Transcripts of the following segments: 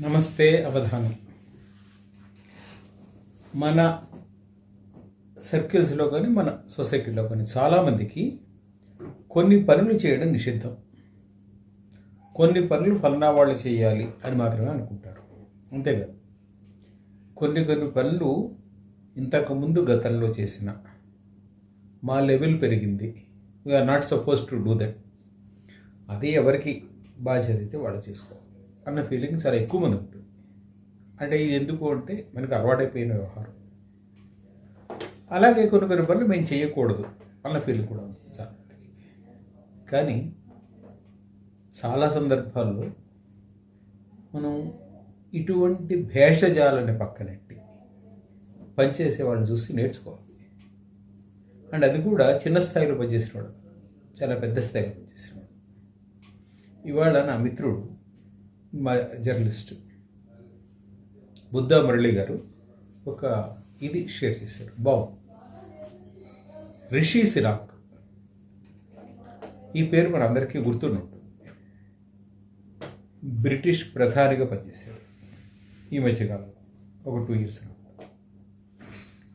నమస్తే అవధానం. మన సర్కిల్స్లో కానీ మన సొసైటీలో కానీ చాలామందికి కొన్ని పనులు చేయడం నిషిద్ధం. కొన్ని పనులు ఫలానా వాళ్ళు చేయాలి అని మాత్రమే అనుకుంటారు. అంతేకాదు కొన్ని కొన్ని పనులు ఇంతకుముందు గతంలో చేసిన మా లెవెల్ పెరిగింది. We are not suppose to do that అది ఎవరికి బాధ్యత అయితే వాళ్ళు చేసుకోవాలి. అన్న ఫీలింగ్ చాలా ఎక్కువ మంది ఉంటుంది. అంటే ఇది ఎందుకు అంటే మనకు అలవాటైపోయిన వ్యవహారం. అలాగే కొన్ని కొన్ని పనులు మేము చేయకూడదు అన్న ఫీలింగ్ కూడా ఉంది చాలా మందికి. కానీ చాలా సందర్భాల్లో మనం ఇటువంటి భేషజాలని పక్కనెట్టి పనిచేసే వాళ్ళని చూసి నేర్చుకోవాలి. అండ్ అది కూడా చిన్న స్థాయిలో పనిచేసిన వాడు చాలా పెద్ద స్థాయిలో పనిచేసిన వాడు. ఇవాళ నా మిత్రుడు మా జర్నలిస్ట్ బుద్ధ మురళి గారు ఒక ఇది షేర్ చేశారు. బావు. రిషి సిరాక్. ఈ పేరు మన అందరికీ గుర్తున్నట్టు బ్రిటిష్ ప్రధానిగా పనిచేశారు. ఈ మధ్యకాలంలో ఒక టూ ఇయర్స్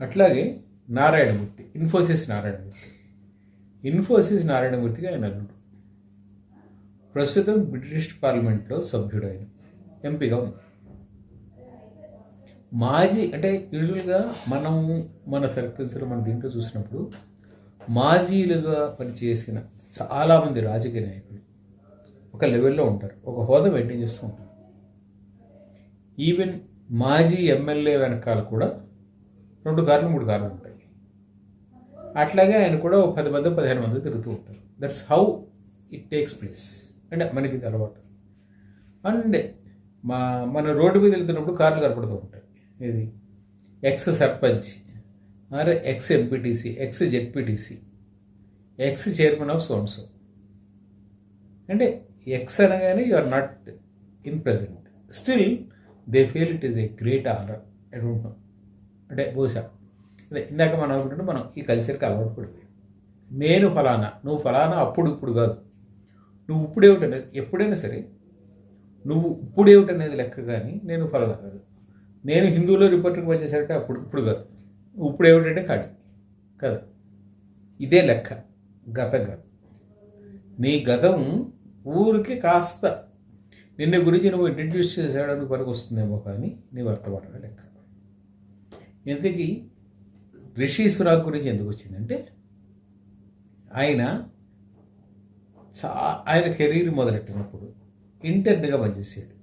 అట్లాగే నారాయణమూర్తి ఇన్ఫోసిస్ నారాయణమూర్తి. ఇన్ఫోసిస్ నారాయణమూర్తిగా ఆయన అల్లుడు ప్రస్తుతం బ్రిటిష్ పార్లమెంట్లో సభ్యుడైన ఎంపీగా ఉంది మాజీ అంటే యూజువల్గా మనం మన సర్కిల్స్లో మన దీంట్లో చూసినప్పుడు మాజీలుగా పనిచేసిన చాలామంది రాజకీయ నాయకులు ఒక లెవెల్లో ఉంటారు. ఒక హోదా మెయింటైన్ చేస్తూ ఉంటారు. ఈవెన్ మాజీ ఎమ్మెల్యే వెనకాల కూడా రెండు కార్లు మూడు కార్లు ఉంటాయి. అట్లాగే ఆయన కూడా ఒక పది మంది పదిహేను మంది తిరుగుతూ ఉంటారు. That's how it takes place అంటే మనకి ఇది అలవాటు. అండ్ మా మన రోడ్డు మీద వెళ్తున్నప్పుడు కార్లు కనపడుతూ ఉంటాయి. ఇది ఎక్స్ సర్పంచ్. అరే ex MPTC ex ZPTC ex chairman of సోన్సో అంటే ఎక్స్ అనగానే you are not in present still they feel it is a great honour I don't know అంటే బహుశా అదే ఇందాక మనం అనుకుంటుంటే మనం ఈ కల్చర్కి అలవాటు పడిపోయాం నేను ఫలానా నువ్వు ఫలానా అప్పుడు ఇప్పుడు కాదు. నువ్వు ఇప్పుడేమిటనేది ఎప్పుడైనా సరే నువ్వు ఇప్పుడేమిటనేది లెక్క కానీ నేను ఫలానా కాదు. నేను హిందువులో రిపోర్టర్కి పనిచేశారంటే అప్పుడు ఇప్పుడు కాదు. నువ్వు ఇప్పుడేమిటంటే కాడి కాదు. ఇదే లెక్క. గతం కాదు నీ గతం ఊరికి కాస్త నిన్న గురించి నువ్వు ఇంట్రడ్యూస్ చేసేయడానికి పనికి వస్తుందేమో కానీ నీ వర్తమానమే లెక్క. ఇంతకీ రిషి సురాగ్ గురించి ఎందుకు వచ్చిందంటే ఆయన చా ఆయన కెరీర్ మొదలెట్టినప్పుడు ఇంటర్న్గా పనిచేసాడు